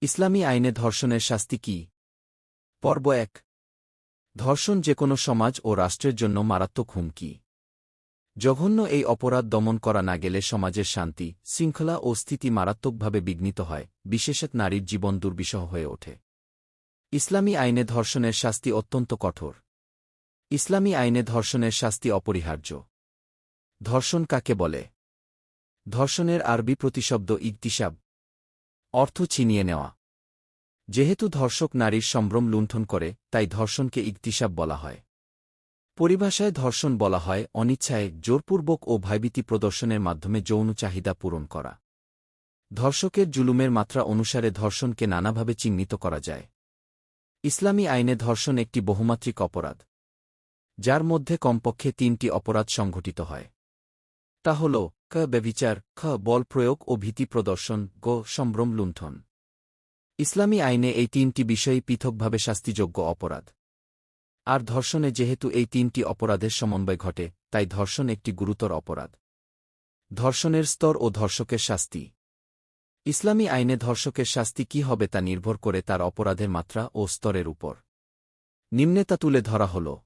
ইসলামী আইনে ধর্ষণের শাস্তি কি? পর্ব এক। ধর্ষণ যে কোনো সমাজ ও রাষ্ট্রের জন্য মারাত্মক হুমকি। জঘন্য এই অপরাধ দমন করা না গেলে সমাজের শান্তি, শৃঙ্খলা ও স্থিতি মারাত্মকভাবে বিঘ্নিত হয়, বিশেষত নারীর জীবন দুর্বিষহ হয়ে ওঠে। ইসলামী আইনে ধর্ষণের শাস্তি অত্যন্ত কঠোর। ইসলামী আইনে ধর্ষণের শাস্তি অপরিহার্য। ধর্ষণ কাকে বলে? ধর্ষণের আরবি প্রতিশব্দ ইকতিসাব অর্থ ছিনিয়ে নেওয়া। যেহেতু ধর্ষক নারীর সম্ভ্রম লুণ্ঠন করে, তাই ধর্ষণকে ইকতিসাব বলা হয়। পরিভাষায় ধর্ষণ বলা হয় অনিচ্ছায়, জোরপূর্বক ও ভয়ভীতি প্রদর্শনের মাধ্যমে যৌন চাহিদা পূরণ করা। ধর্ষকের জুলুমের মাত্রা অনুসারে ধর্ষণকে নানাভাবে চিহ্নিত করা যায়। ইসলামী আইনে ধর্ষণ একটি বহুমাত্রিক অপরাধ, যার মধ্যে কমপক্ষে তিনটি অপরাধ সংঘটিত হয়। তা হল, ক ব্যবিচার খ বল প্রয়োগ ও ভীতি প্রদর্শন, গ সম্ভ্রম লুণ্ঠন। ইসলামী আইনে এই তিনটি বিষয়ই পৃথকভাবে শাস্তিযোগ্য অপরাধ। আর ধর্ষণে যেহেতু এই তিনটি অপরাধের সমন্বয় ঘটে, তাই ধর্ষণ একটি গুরুতর অপরাধ। ধর্ষণের স্তর ও ধর্ষকের শাস্তি। ইসলামী আইনে ধর্ষকের শাস্তি কি হবে তা নির্ভর করে তার অপরাধের মাত্রা ও স্তরের উপর। নিম্নে তা তুলে ধরা হল।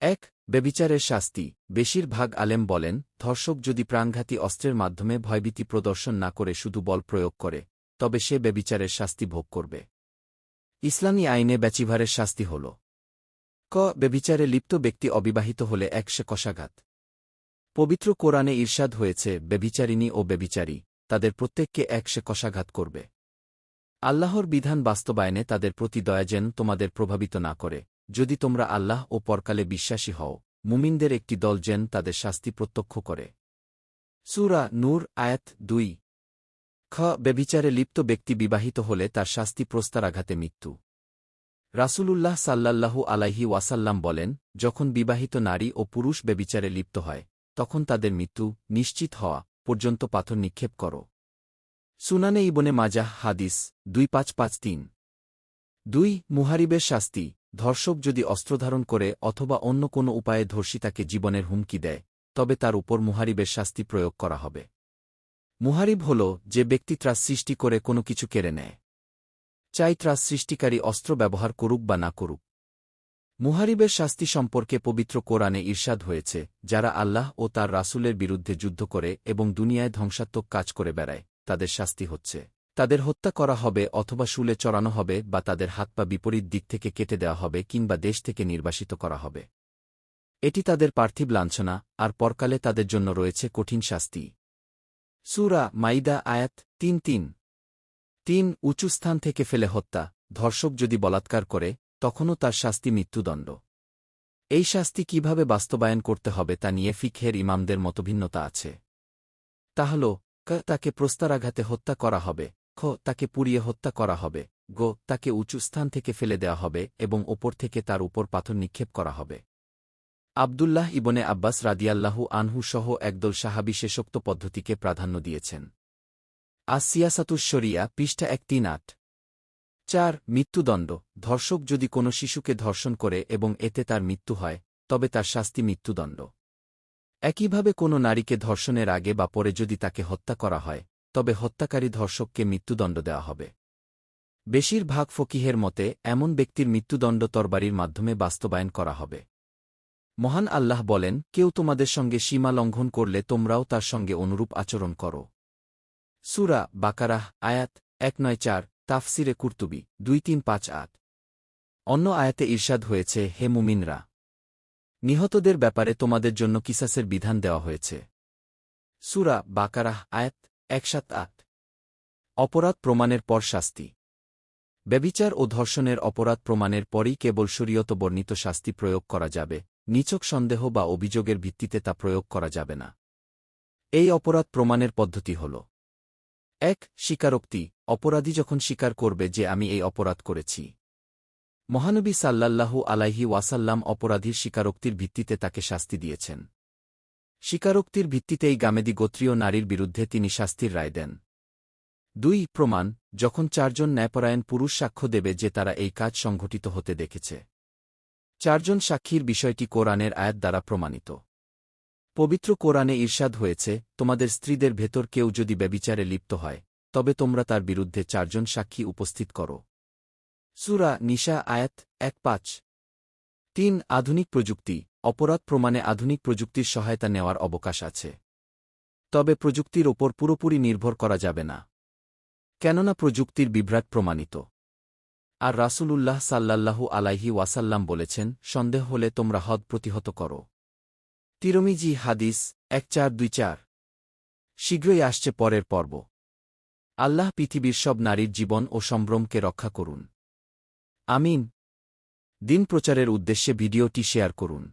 এক বেবিচারের শাস্তি। বেশিরভাগ আলেম বলেন, ধর্ষক যদি প্রাণঘাতী অস্ত্রের মাধ্যমে ভয়ভীতি প্রদর্শন না করে শুধু বল প্রয়োগ করে, তবে সে বেবিচারের শাস্তি ভোগ করবে। ইসলামী আইনে ব্যাচিভারের শাস্তি হল। ক বেবিচারে লিপ্ত ব্যক্তি অবিবাহিত হলে একশে কষাঘাত। পবিত্র কোরআনে ঈর্ষাদ হয়েছে বেবিচারিণী ও বেবিচারী তাদের প্রত্যেককে একশে কষাঘাত করবে। আল্লাহর বিধান বাস্তবায়নে তাদের প্রতি দয়া যেন তোমাদের প্রভাবিত না করে। যদি তোমরা আল্লাহ ও পরকালে বিশ্বাসী হও, মুমিনদের একটি দল যেন তাদের শাস্তি প্রত্যক্ষ করে। সুরা নূর, আয়াত দুই। খ বেবিচারে লিপ্ত ব্যক্তি বিবাহিত হলে তার শাস্তি প্রস্তারাঘাতে মৃত্যু। রাসূলুল্লাহ সাল্লাল্লাহু আলাইহি ওয়াসাল্লাম বলেন, যখন বিবাহিত নারী ও পুরুষ বেবিচারে লিপ্ত হয়, তখন তাদের মৃত্যু নিশ্চিত হওয়া পর্যন্ত পাথর নিক্ষেপ কর। সুনানে ইবনে মাজাহ হাদিস দুই পাঁচ পাঁচ তিন। দুই, মুহারিবের শাস্তি। ধর্ষক যদি অস্ত্রধারণ করে অথবা অন্য কোনো উপায়ে ধর্ষিতাকে জীবনের হুমকি দেয়, তবে তার উপর মুহারিবের শাস্তি প্রয়োগ করা হবে। মুহারিব হল যে ব্যক্তি ত্রাস সৃষ্টি করে কোনো কিছু কেড়ে নেয়। চাই ত্রাস সৃষ্টিকারী অস্ত্র ব্যবহার করুক বা না করুক। মুহারিবের শাস্তি সম্পর্কে পবিত্র কোরআনে ঈর্ষাদ হয়েছে, যারা আল্লাহ ও তার রাসূলের বিরুদ্ধে যুদ্ধ করে এবং দুনিয়ায় ধ্বংসাত্মক কাজ করে বেড়ায়, তাদের শাস্তি হচ্ছে। তাদের হত্যা করা হবে অথবা শুলে চড়ানো হবে বা তাদের হাত পা বিপরীত দিক থেকে কেটে দেওয়া হবে কিংবা দেশ থেকে নির্বাসিত করা হবে। এটি তাদের পার্থিব লাঞ্ছনা, আর পরকালে তাদের জন্য রয়েছে কঠিন শাস্তি। সুরা মাইদা আয়াত তিন তিন। তিন, উঁচু স্থান থেকে ফেলে হত্যা। ধর্ষক যদি বলাৎকার করে, তখনও তার শাস্তি মৃত্যুদণ্ড। এই শাস্তি কীভাবে বাস্তবায়ন করতে হবে তা নিয়ে ফিখের ইমামদের মতভিন্নতা আছে। তা হল ক, তাকে প্রস্তারাঘাতে হত্যা করা হবে। খ তাকে পুড়িয়ে হত্যা করা হবে। গো, তাকে উঁচু স্থান থেকে ফেলে দেওয়া হবে এবং ওপর থেকে তার উপর পাথর নিক্ষেপ করা হবে। আবদুল্লাহ ইবনে আব্বাস রাদিয়াল্লাহু আনহু সহ একদল সাহাবি শেষোক্ত পদ্ধতিকে প্রাধান্য দিয়েছেন। আজ সিয়াসাতুশ্বরিয়া পৃষ্ঠা এক তিন আট। চার, মৃত্যুদণ্ড। ধর্ষক যদি কোনো শিশুকে ধর্ষণ করে এবং এতে তার মৃত্যু হয়, তবে তার শাস্তি মৃত্যুদণ্ড। একইভাবে কোনো নারীকে ধর্ষণের আগে বা পরে যদি তাকে হত্যা করা হয় তবে হত্যাকারী ধর্ষককে মৃত্যুদণ্ড দেওয়া হবে। বেশিরভাগ ফকিহের মতে, এমন ব্যক্তির মৃত্যুদণ্ড তরবারির মাধ্যমে বাস্তবায়ন করা হবে। মহান আল্লাহ বলেন, কেউ তোমাদের সঙ্গে সীমা লঙ্ঘন করলে তোমরাও তার সঙ্গে অনুরূপ আচরণ করো। সুরা বাকারাহ, আয়াত এক নয় চার, তাফসিরে কুর্তুবি, দুই তিন পাঁচ আট। অন্য আয়াতে ঈর্ষাদ হয়েছে, হে মুমিনরা, নিহতদের ব্যাপারে তোমাদের জন্য কিসাসের বিধান দেওয়া হয়েছে। সুরা বাকারাহ, আয়াত এক সাত আট। অপরাধ প্রমাণের পর শাস্তি। ব্যবিচার ও ধর্ষণের অপরাধ প্রমাণের পরই কেবল শরীয়ত বর্ণিত শাস্তি প্রয়োগ করা যাবে নিচক সন্দেহ বা অভিযোগের ভিত্তিতে তা প্রয়োগ করা যাবে না। এই অপরাধ প্রমাণের পদ্ধতি হল। এক, স্বীকারোক্তি, অপরাধী যখন স্বীকার করবে যে আমি এই অপরাধ করেছি। মহানবী সাল্লাল্লাহু আলাইহি ওয়াসাল্লাম অপরাধীর স্বীকারোক্তির ভিত্তিতে তাকে শাস্তি দিয়েছেন। স্বীকারোক্তির ভিত্তিতেই গামেদি গোত্রীয় নারীর বিরুদ্ধে তিনি শাস্তির রায় দেন। দুই, প্রমাণ, যখন চারজন ন্যায়পরায়ণ পুরুষ সাক্ষ্য দেবে যে তারা এই কাজ সংঘটিত হতে দেখেছে। চারজন সাক্ষীর বিষয়টি কোরআনের আয়াত দ্বারা প্রমাণিত। পবিত্র কোরআনে ঈর্ষাদ হয়েছে, তোমাদের স্ত্রীদের ভেতর কেউ যদি ব্যবিচারে লিপ্ত হয়, তবে তোমরা তার বিরুদ্ধে চারজন সাক্ষী উপস্থিত করো। সুরা নিশা আয়াত এক পাঁচ। তিন, আধুনিক প্রযুক্তি অপরাধ প্রমাণে আধুনিক প্রযুক্তির সহায়তা নেওয়ার অবকাশ আছে। তবে প্রযুক্তির ওপর পুরোপুরি নির্ভর করা যাবে না। কেননা প্রযুক্তির বিভ্রাট প্রমাণিত। আর রাসূলুল্লাহ সাল্লাল্লাহু আলাইহি ওয়াসাল্লাম বলেছেন, সন্দেহ হলে তোমরা হদ প্রতিহত করো। তিরমিজি হাদিস, এক চার দুই চার। শীঘ্রই আসছে পরের পর্ব। আল্লাহ পৃথিবীর সব নারীর জীবন ও সম্ভ্রমকে রক্ষা করুন। আমিন। দিন প্রচারের উদ্দেশ্যে ভিডিওটি শেয়ার করুন।